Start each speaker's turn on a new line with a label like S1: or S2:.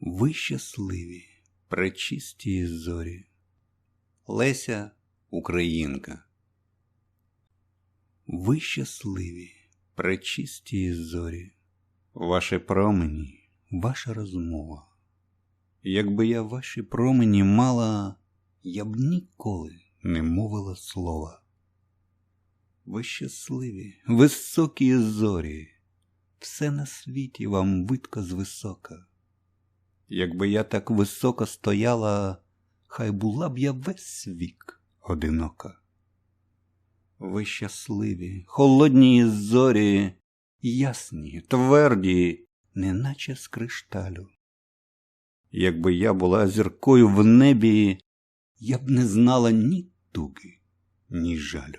S1: Ви щасливі, пречисті зорі. Леся Українка. Ви щасливі, пречисті зорі. Ваше промені, ваша розмова. Якби я ваші промені мала, я б ніколи не мовила слова. Ви щасливі, високі зорі, все на світі вам видко звисока. Якби я так високо стояла, хай була б я весь вік одинока. Ви щасливі, холодні зорі, ясні, тверді, неначе з кришталю. Якби я була зіркою в небі, я б не знала ні туги, ні жалю.